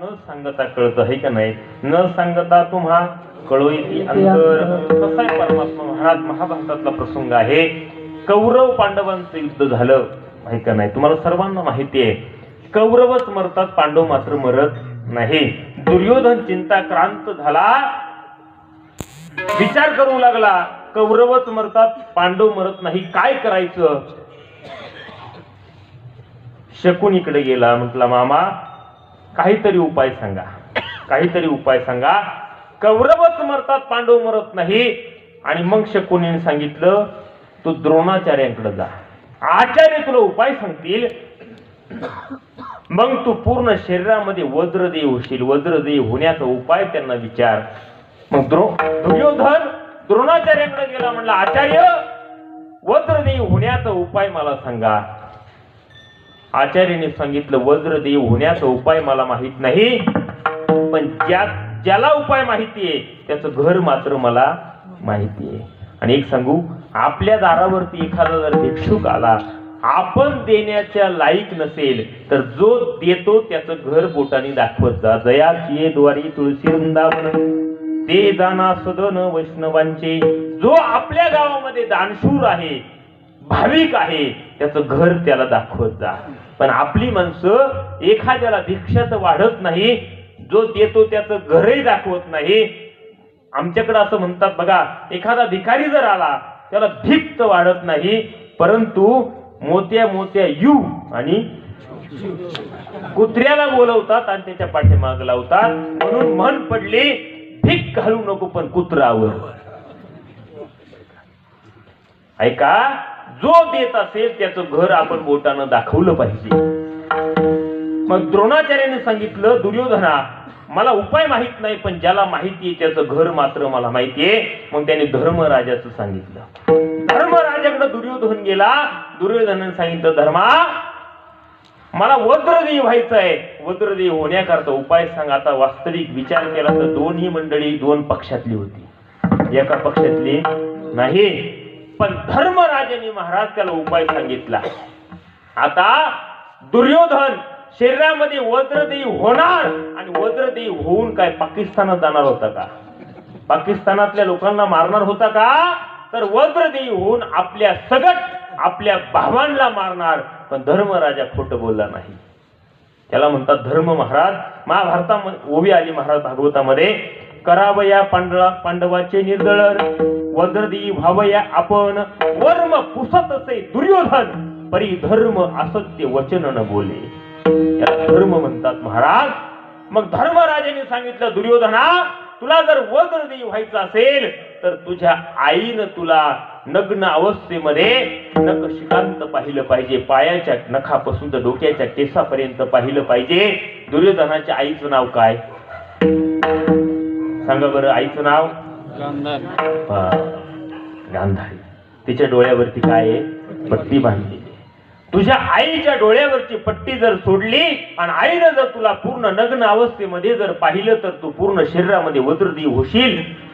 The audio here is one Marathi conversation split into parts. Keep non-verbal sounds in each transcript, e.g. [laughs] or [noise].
न सांगता कळत आहे का नाही? न सांगता तुम्हा कळोई अंतर. कसा आहे परमात्मा महाराज? महाभारतातला प्रसंग आहे कौरव पांडवांचं युद्ध झालं माहीत का नाही? तुम्हाला सर्वांना माहिती आहे कौरवच मरतात पांडव मात्र मरत नाही. दुर्योधन चिंता क्रांत झाला. विचार करू लागला कौरवच मरतात पांडव मरत नाही. काय करायचं? शकुनीकडे गेला. म्हटला मामा काहीतरी उपाय सांगा. काहीतरी उपाय सांगा. कौरवच मरतात पांडव मरत नाही. आणि मग शकुनीने सांगितलं तू द्रोणाचार्यांकडे जा. आचार्य तुला उपाय सांगतील. मग तू पूर्ण शरीरामध्ये वज्रदेव होशील. वज्रदेव होण्याचा उपाय त्यांना विचार. मग द्रो दुर्योधन द्रोणाचार्याकडे गेला. म्हणला आचार्य वज्रदेव होण्याचा उपाय मला सांगा. आचार्याने सांगितलं वज्रदेव होण्याचा उपाय मला माहीत नाही पण ज्या ज्याला उपाय माहिती आहे त्याचं घर मात्र मला माहिती आहे. आणि एक सांगू आपल्या दारावरती एखादा जर भिक्षुक आला आपण देण्याच्या लायक नसेल तर जो देतो त्याचं घर बोटाने दाखवत जा. जयाची द्वारी तुळशी वृंदावन ते जाना सदन वैष्णवांचे. जो आपल्या गावामध्ये दानशूर आहे भाविक आहे त्याचं घर त्याला दाखवत जा. पण आपली माणसं एखाद्याला भिक्षाच वाढत नाही जो देतो त्याचं घरही दाखवत नाही. आमच्याकडे असं म्हणतात बघा एखादा भिकारी जर आला त्याला भिक्त वाढत नाही परंतु मोत्या मोत्या यू आणि कुत्र्याला बोलवतात आणि त्याच्या पाठीमाग लावतात. म्हणून मन पडले भीक घालू नको पण कुत्रावर ऐका जो देत असेल त्याचं घर आपण बोटानं दाखवलं पाहिजे. मग द्रोणाचार्याने सांगितलं दुर्योधना मला उपाय माहीत नाही पण ज्याला माहिती आहे त्याचं घर मात्र मला माहितीये मग त्याने धर्मराजाचं सांगितलं. धर्मराजाकडे दुर्योधन गेला. दुर्योधनाने सांगितलं धर्मा मला वज्रदेव व्हायचं आहे. वज्रदेव होण्याकरता उपाय सांग. आता वास्तविक विचार केला तर दोन्ही मंडळी दोन पक्षातली होती. एका पक्षातली नाही पण धर्मराजाने महाराज त्याला उपाय सांगितला. आता दुर्योधन शरीरामध्ये वज्रदेही होणार आणि वज्रदेही होऊन काय पाकिस्तानात जाणार होता का? पाकिस्तानातल्या लोकांना मारणार होता का? तर वज्रदेही होऊन आपल्या सगट आपल्या भावांना मारणार पण धर्मराजा खोट बोलला नाही. त्याला म्हणतात धर्म महाराज महाभारतामध्ये ओवी आली महाराज भागवतामध्ये करावया पांडळा पांडवाचे निर्दळ वज्रदी व्हावया आपण वर्म पुसत असे दुर्योधन परी धर्म असत्य वचन न बोले. याला धर्म म्हणतात महाराज. मग धर्मराजाने सांगितलं दुर्योधना तुला जर वज्रदेवी व्हायचं असेल तर तुझ्या आईनं तुला नग्न अवस्थेमध्ये नख शिकांत पाहिलं पाहिजे. पायाच्या नखापासून तर डोक्याच्या केसापर्यंत पाहिलं पाहिजे. दुर्योधनाच्या आईचं नाव काय? सांगा बरं आईचं नाव? हा, गांधारी. तिच्या डोळ्यावरती काय आहे? पट्टी बांधलेली आहे. तुझ्या आईच्या डोळ्यावरची पट्टी जर सोडली आणि आईनं जर तुला पूर्ण नग्न अवस्थेमध्ये जर पाहिलं तर तू पूर्ण शरीरामध्ये वज्रदेव होशील.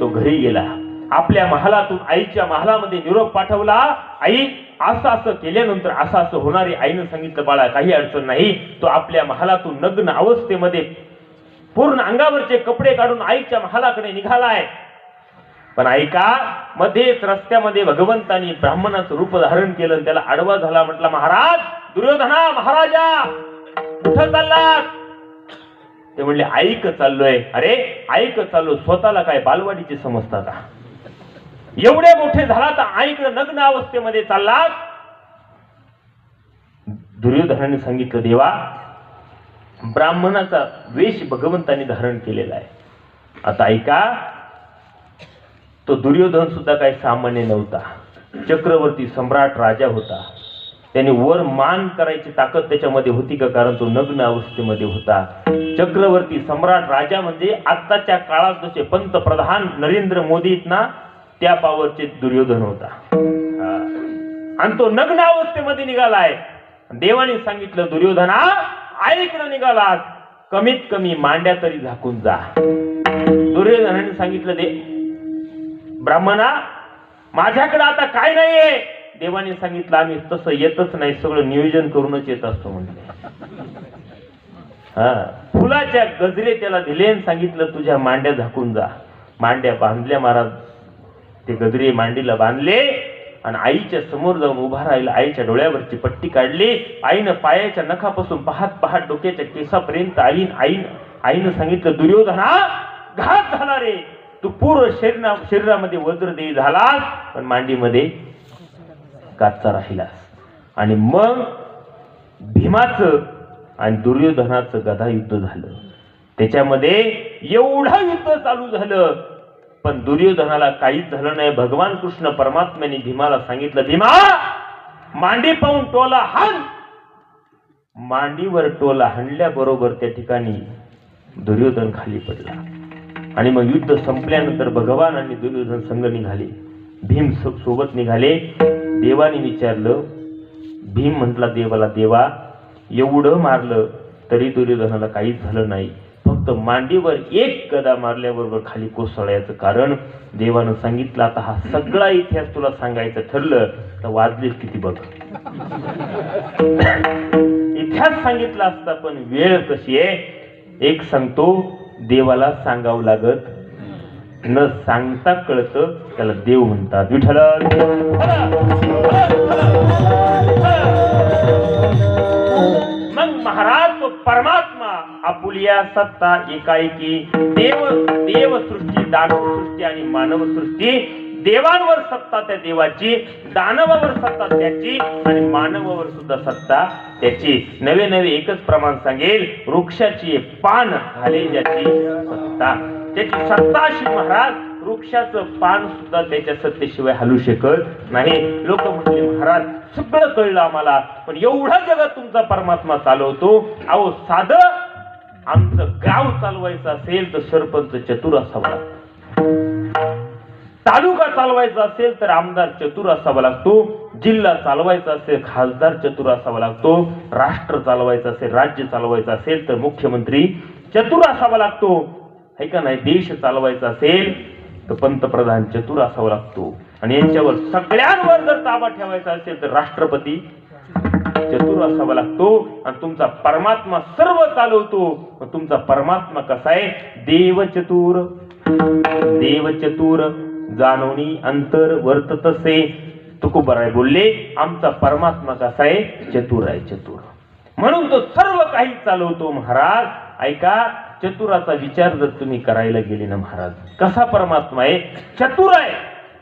तो घरी गेला. आपल्या महालातून आईच्या महालामध्ये निरोप पाठवला. आई असं असं केल्यानंतर असं असं होणारे आईनं सांगितलं बाळा काही अडचण नाही. तो आपल्या महालातून नग्न अवस्थेमध्ये पूर्ण अंगावरचे कपडे काढून आईच्या महालाकडे निघालाय. पण ऐका मध्येच रस्त्यामध्ये भगवंतानी ब्राह्मणाचं रूप धारण केलं आणि त्याला आडवा झाला. म्हटला महाराज दुर्योधना महाराजा कुठं चाललात? ते म्हणले ऐक चाललोय. अरे ऐक चाललो. स्वतःला काय बालवाडीचे समजता का? एवढे मोठे झाला तर ऐक नग्न अवस्थेमध्ये चाललात. दुर्योधनाने सांगितलं देवा ब्राह्मणाचा वेश भगवंताने धारण केलेला आहे. आता ऐका तो दुर्योधन सुद्धा काही सामान्य नव्हता. चक्रवर्ती सम्राट राजा होता. त्याने वर मान करायची ताकद त्याच्यामध्ये होती का? कारण तो नग्न अवस्थेमध्ये होता. चक्रवर्ती सम्राट राजा म्हणजे आत्ताच्या काळात जसे पंतप्रधान नरेंद्र मोदी ना त्या पावरचे दुर्योधन होता. आणि तो नग्न अवस्थेमध्ये निघाला आहे देवाने सांगितलं दुर्योधना आईकडे निघाला कमीत कमी मांड्या तरी झाकून जा. दुर्योधनाने सांगितलं दे ब्राह्मणा माझ्याकडे आता काय नाहीये? देवाने सांगितलं आम्ही तसं येतच नाही सगळं नियोजन करूनच येत असतो म्हणले. हा. फुलाच्या गजरे त्याला दिले सांगितलं तुझ्या मांड्या झाकून जा. मांड्या बांधल्या महाराज. ते गजरे मांडीला बांधले आणि आईच्या समोर जाऊन उभा राहिला. आईच्या डोळ्यावरची पट्टी काढली. आईनं पायाच्या नखापासून पाहत पाहत डोक्याच्या केसापर्यंत आईन आईन आईनं सांगितलं दुर्योधना घात झाला रे. तू पूर्ण शरीरा शरीरामध्ये वज्रदेही झालास पण मांडीमध्ये काचा राहिलास. आणि मग भीमाचं आणि दुर्योधनाचं गदा युद्ध झालं. त्याच्यामध्ये एवढं युद्ध चालू झालं पण दुर्योधनाला काहीच झालं नाही. भगवान कृष्ण परमात्म्याने भीमाला सांगितलं भीमा मांडी पाहून टोला हाण. मांडीवर टोला हाणल्याबरोबर त्या ठिकाणी दुर्योधन खाली पडला. आणि मग युद्ध संपल्यानंतर भगवान आणि दुर्योधन संघ निघाले. भीम सोबत निघाले. देवाने विचारलं भीम म्हटला देवाला देवा एवढं मारलं तरी दुर्योधनाला काहीच झालं नाही. फक्त मांडीवर एक गदा मारल्याबरोबर खाली कोसळायचं कारण देवानं सांगितलं आता हा सगळा इतिहास तुला सांगायचं ठरलं तर वाजलीच किती बघ. इतिहास सांगितला असता पण वेळ कशी आहे? एक सांगतो देवाला सांगावं लागत न सांगता कळतं त्याला देव म्हणतात. विठ्ठल! मग महाराज व परमात्मा आपुलिया सत्ता एकाएकी देव देवसृष्टी दानवसृष्टी सृष्टी आणि मानव सृष्टी देवांवर सत्ता त्या देवाची दानवावर सत्ता त्याची आणि मानवावर सुद्धा सत्ता त्याची. नवे नवे एकच प्रमाण सांगेल वृक्षाची पान झाले ज्याची सत्ता. त्याची सत्ता अशी महाराज वृक्षाचं पान सुद्धा त्याच्या सत्तेशिवाय हलू शकत नाही. लोक म्हटले महाराज सगळं कळलं आम्हाला पण एवढा जगात तुमचा परमात्मा चालवतो. अहो साध आमचं गाव चालवायचं असेल तर सरपंच चतुर असावा. लागतो तालुका चालवायचा असेल तर आमदार चतुर असावा लागतो. जिल्हा चालवायचा असेल खासदार चतुर असावा लागतो. राष्ट्र चालवायचं असेल राज्य चालवायचं असेल तर मुख्यमंत्री चतुर असावा लागतो. है का नाही? देश चालवायचा असेल तर पंतप्रधान चतुर असावा लागतो. आणि यांच्यावर सगळ्यांवर जर ताबा ठेवायचा असेल तर राष्ट्रपती चतुर असावा लागतो. आणि तुमचा परमात्मा सर्व चालवतो. तुमचा परमात्मा कसा आहे? देव चतुर देव चतुर जाणवणी अंतर वर्त तसे. तुकोबराय बोलले आमचा परमात्मा कसा आहे? चतुर आहे चतुर. म्हणून तो सर्व काही चालवतो महाराज. ऐका चतुराचा विचार जर तुम्ही करायला गेले ना महाराज कसा परमात्मा आहे? चतुर आहे.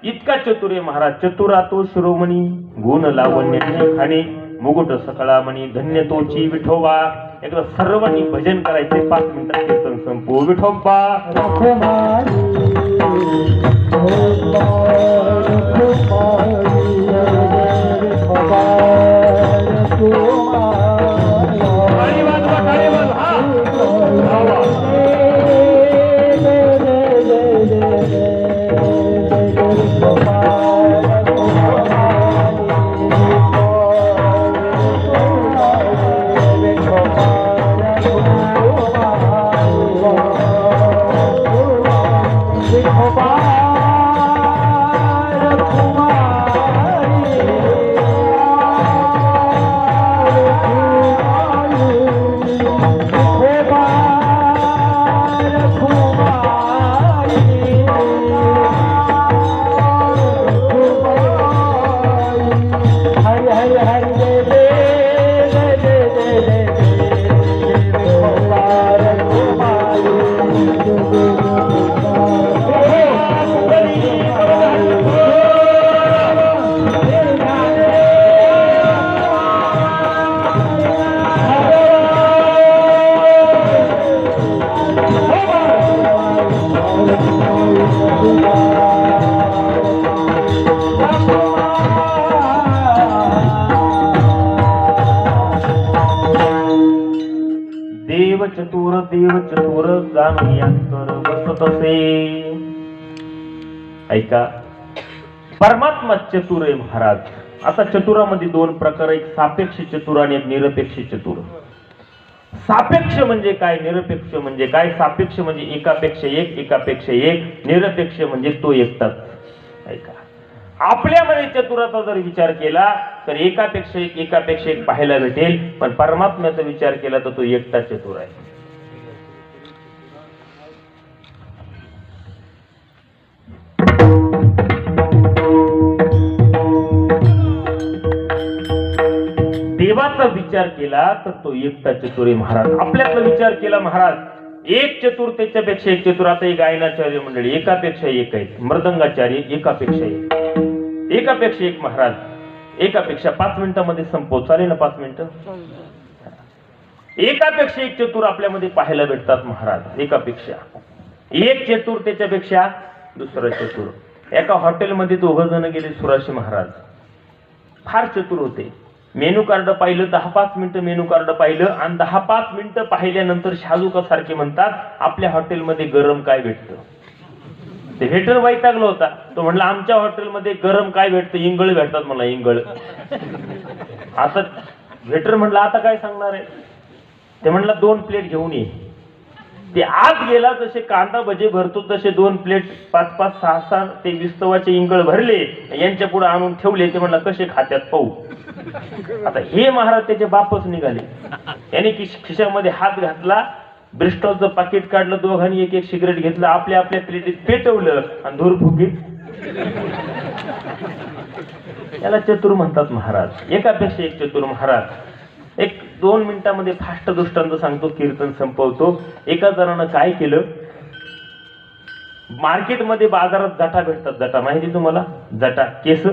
इतका चतुर आहे महाराज. चतुरा तो शिरोमणी गुण लावण्य खाणे मुकुट सकळा म्हणी धन्य तोची विठोबा. एकदा सर्वांनी भजन करायचे पाच मिनिटात कीर्तन संपू विठोबा. Oh ऐका. परमात्मा चतुर आहे महाराज. आता चतुरामध्ये दोन प्रकार एक सापेक्ष चतुर आणि एक निरपेक्ष चतुर. सापेक्ष म्हणजे काय? निरपेक्ष म्हणजे काय? सापेक्ष म्हणजे एकापेक्षा एक एकापेक्षा एक. निरपेक्ष म्हणजे तो एकटाच ऐका. आपल्यामध्ये चतुराचा जर विचार केला तर एकापेक्षा एक एकापेक्षा एक पाहायला भेटेल. पण परमात्म्याचा विचार केला तर तो एकटा चतुर आहे. देवाचा विचार केला तर तो एकटा चतुरी महाराज. आपल्यातला विचार केला महाराज. एक चतुर त्याच्यापेक्षा एक चतुर. आता एक गायनाचार्य मंडळी एकापेक्षा एक आहेत. मृदंगाचार्य एकापेक्षा एक. एकापेक्षा एक महाराज. एकापेक्षा पाच मिनिटामध्ये संपव. चालेल ना पाच मिनिटं? एकापेक्षा एक चतुर आपल्यामध्ये पाहायला भेटतात महाराज. एकापेक्षा. एक चतुर त्याच्यापेक्षा दुसरा चतुर. एका हॉटेलमध्ये दोघ जण गेले सुराशी महाराज. फार चतुर होते. मेनू कार्ड पाहिलं दहा पाच मिनिटं मेनू कार्ड पाहिलं आणि दहा पाच मिनिटं पाहिल्यानंतर शाहरुखा सारखे म्हणतात आपल्या हॉटेलमध्ये गरम काय भेटतं? ते वेटर वैतागला होता. तो म्हणला आमच्या हॉटेलमध्ये गरम काय भेटतं? इंगळ भेटतात मला इंगळ. आता वेटर म्हणला आता काय सांगणार आहे? ते म्हणला दोन प्लेट घेऊन ये. ते आत गेला जसे कांदा भजे भरतो तसे दोन प्लेट पाच पाच सहा सहा ते विस्तवाचे इंगळ भरले यांच्या पुढे आणून ठेवले ते म्हणलं कसे खात्यात पाहू? आता हे महाराज त्याचे बापच निघाले. याने किश- खिशामध्ये हात घातला ब्रिस्टॉलचं पाकिट काढलं दोघांनी एक एक सिगरेट घेतलं आपल्या आपल्या प्लेटीत पेटवलं आणि धूर फुकीत याला चतुर म्हणतात महाराज. एकापेक्षा एक चतुर महाराज. एक दोन मिनिटामध्ये फास्ट दृष्टांत सांगतो कीर्तन संपवतो. एका जणानं काय केलं? मार्केटमध्ये बाजारात जटा भेटतात जटा. माहिती तुम्हाला? जटा केस.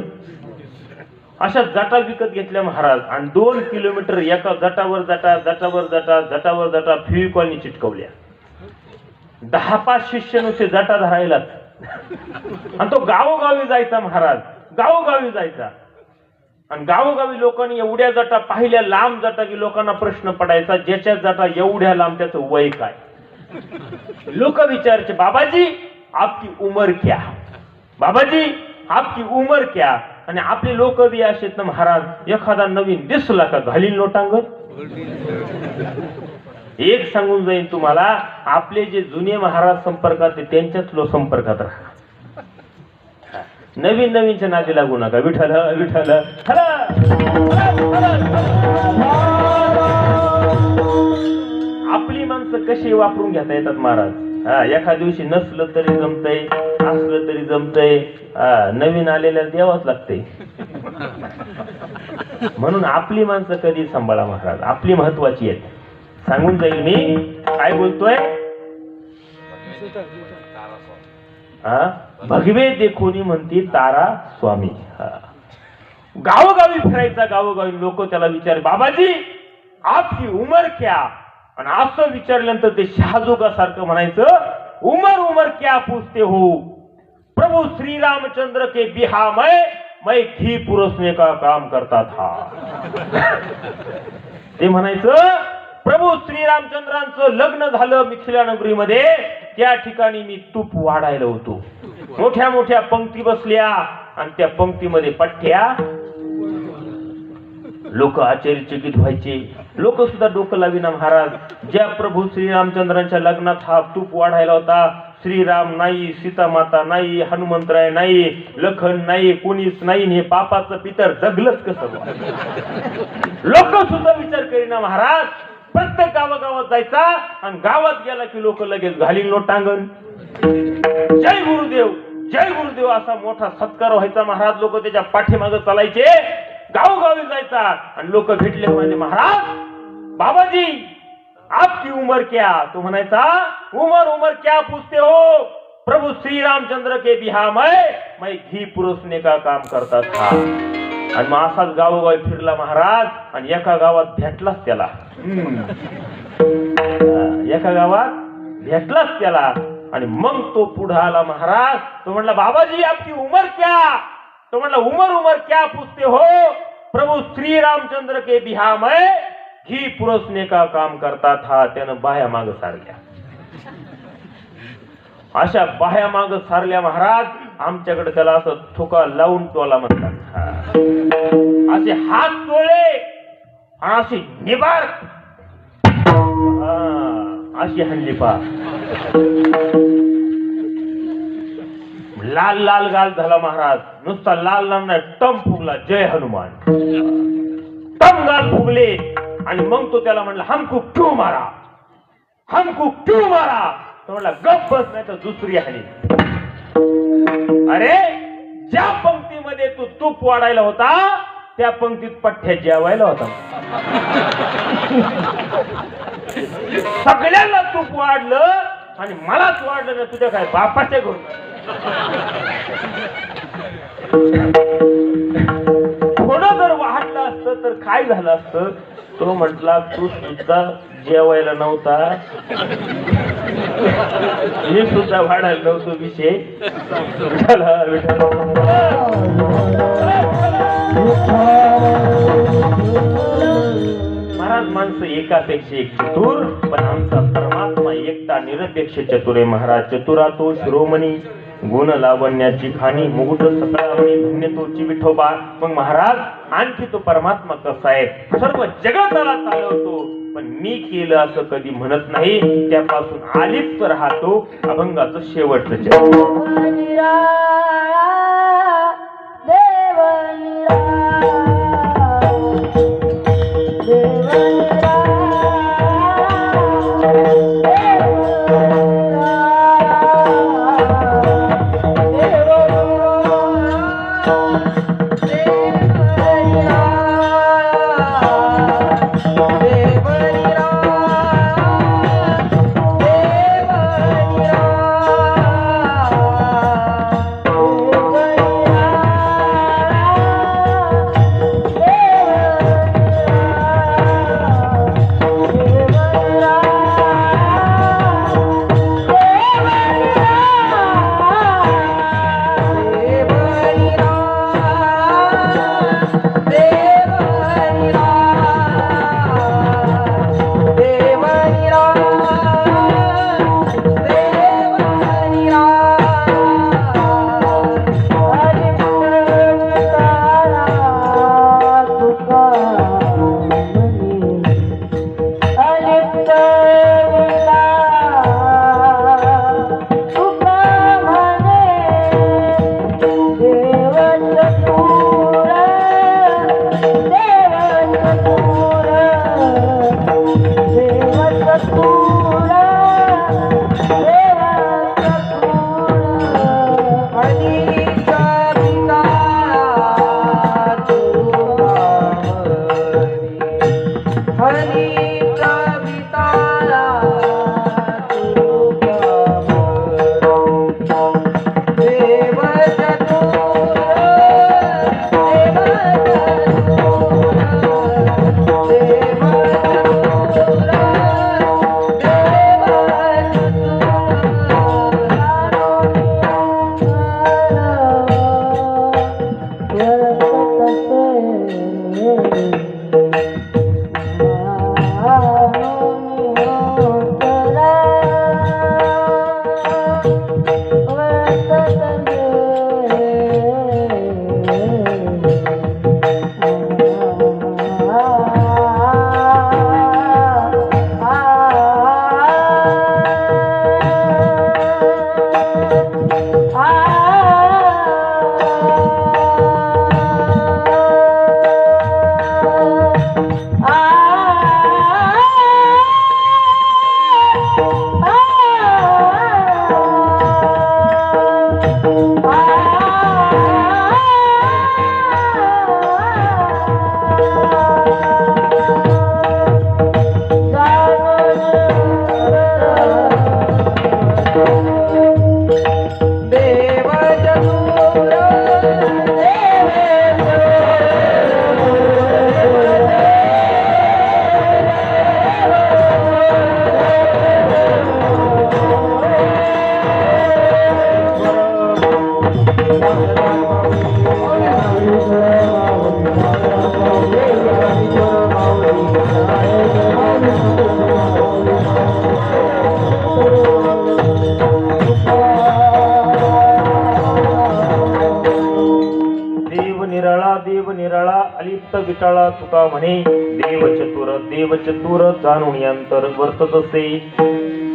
अशा जटा विकत घेतल्या महाराज. आणि दोन किलोमीटर एका जटावर जटा जटावर जटा जटावर जटा फिविकॉलनी चिटकवल्या. दहा पाच शिष्य नुसते जटा धरायलाच आणि तो गावोगावी जायचा महाराज. गावोगावी जायचा. आणि गावोगावी लोकांनी एवढ्या जटा पाहिल्या लांब जटा की लोकांना प्रश्न पडायचा ज्याच्या जटा एवढ्या लांब त्याचं वय काय? लोक विचारचे बाबाजी आपकी उमर क्या बाबाजी आपकी उमर क्या आणि आपले लोक बी असे ना महाराज एखादा नवीन दिसला का घालील लोटांग एक सांगून जाईन तुम्हाला आपले जे जुने महाराज संपर्कात त्यांच्याच लो संपर्कात राहा. नवीन नवीनच्या नादी लागू नका. विठल विठल आपली माणसं कशी वापरून घेता येतात महाराज? हा एका दिवशी नसलं तरी जमतय असलं तरी जमतंय. हा, नवीन आलेल्या देवाच लागतंय. म्हणून आपली माणसं कधी सांभाळा महाराज? आपली महत्वाची आहेत. सांगून जाईल मी. काय बोलतोय? हा? भगवे देखोनी म्हणती तारा स्वामी. गावोगावी फिरायचा गावोगावी लोक त्याला विचार बाबाजी आपली उमर क्या? आणि असं विचारल्यानंतर ते शहाजोगासारखं म्हणायचं उमर उमर क्या पूछते हो? प्रभू श्री रामचंद्र के बिहा में मैं घी पुरसने का काम करता था. [laughs] ते म्हणायचं प्रभू श्रीरामचंद्रांचं लग्न झालं मिथिला नगरीमध्ये त्या ठिकाणी मी तूप वाढायला होतो. मोठ्या मोठ्या पंक्ती बसल्या आणि त्या पंक्तीमध्ये पठ्ठ्या. लोक आश्चर्यचकित व्हायचे. लोक सुद्धा डोकं लाविना महाराज. ज्या प्रभू श्रीरामचंद्रांच्या लग्नात हा तूप वाढायला होता श्रीराम नाही सीता माता नाही हनुमंतराय नाही लखन नाही कोणीच नाही हे पापाचं पितर जगलंच कसं? लोक सुद्धा विचार करीना महाराज. प्रत्येक गावागावात जायचा आणि गावात गेला की लोक लगेच घालीन लोटांगण जय गुरुदेव जय गुरुदेव असा मोठा सत्कार व्हायचा. महाराज लोक त्याच्या पाठीमागे चालायचे. गावोगावी जायचा आणि लोक भेटले म्हणजे महाराज बाबाजी आपकी उमर क्या? तो म्हणायचा उमर उमर क्या पूछते हो? प्रभु श्री रामचंद्र के बिहा में मैं घी पुरुषने का काम करता था. आणि मग असाच गावोगावी फिरला महाराज आणि एका गावात भेटलाच त्याला. एका गावात भेटलाच त्याला. आणि मग तो पुढे आला महाराज. तो म्हणला बाबाजी आपकी उमर क्या? तो म्हणला उमर उमर क्या पूछते हो? प्रभू श्री रामचंद्र के बिहा में घी पुरसने का काम करता था त्यानं बाया माग सारख्या अशा बाह्या माग सारल्या महाराज आमच्याकडे त्याला असं थुका लावून टोला म्हणतात. असे हात टोळे आणि अशी निबार. अशी हल्ली पा लाल लाल गाल झाला महाराज. नुसता लाल लाल नाही टम फुगला जय हनुमान. टम गाल फुगले आणि मग तो त्याला म्हणला हमको क्यू मारा? हमको क्यू मारा? तो गप्प गप बस नाही तर दुसरी आहे अरे ज्या पंक्तीमध्ये तू तूप वाढायला होता त्या पंक्तीत पठ्ठ्या जेवायला होता. सगळ्यांना तूप वाढलं आणि मलाच वाढलं ना तुझ्या काय बापाच्या घरून काय झालं असतं? तो म्हटला तू सुद्धा जेवायला नव्हता. मी सुद्धा वाढायला नव्हतो विषय. चला महाराज माणसं एकापेक्षा एक चतुर पण आमचा परमात्मा एकटा निरपेक्ष चतुर आहे. महाराज चतुरा तो शिरोमणी गुण लावण्याची खाणी मुकुट सकळावणी धन्य तोची विठोबा. मग महाराज आणखी तो परमात्मा कसा आहे? सर्व जगताला चालवतो. पण मी केलं असं कधी म्हणत नाही. त्यापासून आलिप्त राहतो. अभंगाचं शेवटचं चरण. देव अलिप्त तुका म्हणे देव चतुर देव चतुर जाणून अंतर वर्तत असे.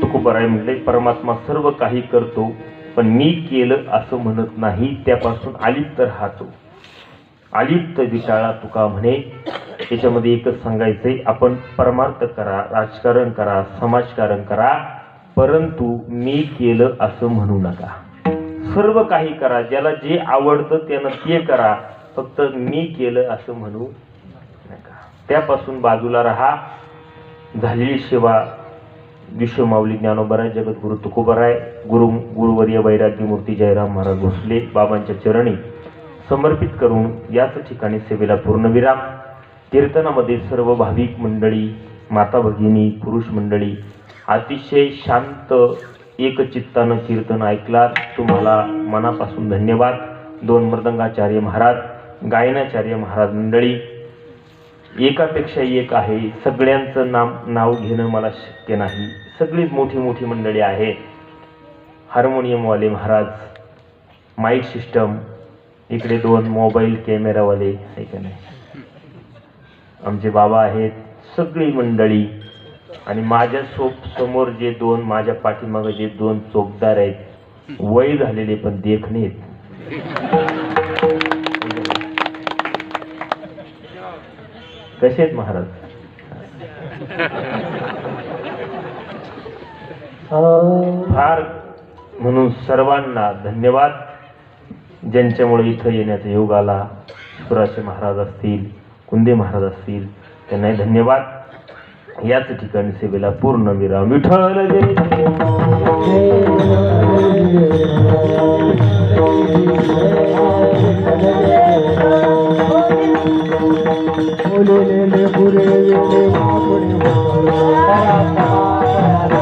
तुकोबराय म्हणले परमात्मा सर्व काही करतो पण मी केलं असं म्हणत नाही त्यापासून आलिप्त राहतो. आलिप्त विशाळा तुका म्हणे त्याच्यामध्ये एकच सांगायचंय आपण परमार्थ करा राजकारण करा समाजकारण करा परंतु मी केलं असं म्हणू नका. सर्व काही करा ज्याला जे आवडतं त्यानं ते करा फक्त मी केलं असं म्हणू त्यापासून बाजूला राहा. झालेली सेवा विश्वमाऊली ज्ञानोबराय जगद्गुरु तुकोबराय गुरु गुरुवर्य वैरागी मूर्ती जयराम महाराज भोसले बाबांच्या चरणी समर्पित करून याच ठिकाणी सेवेला पूर्णविराम कीर्तनामध्ये सर्व भाविक मंडळी माता भगिनी पुरुष मंडळी अतिशय शांत एकचित्तानं कीर्तन ऐकलात. तुम्हाला मनापासून धन्यवाद. दोन मृदंगाचार्य महाराज गायनाचार्य महाराज मंडळी एकापेक्षा एक आहे. सगळ्यांचं नाम नाव घेणं मला शक्य नाही. सगळीच मोठी मोठी मंडळी आहे. हार्मोनियमवाले महाराज माईक सिस्टम इकडे दोन मोबाईल कॅमेरावाले आहे का नाही? आमचे बाबा आहेत सगळी मंडळी. आणि माझ्या सोप समोर जे दोन माझ्या पाठीमागे जे दोन चोपदार आहेत वय झालेले पण देखणे आहेत कसे आहेत महाराज फार म्हणून सर्वांना धन्यवाद. ज्यांच्यामुळे इथं येण्याचा योग आला सुराचे महाराज असतील कुंदे महाराज असतील त्यांनाही धन्यवाद. याच ठिकाणी सेवेला पूर्ण विराम. विठ्ठल जय Ole le le pure le le ma pure ma.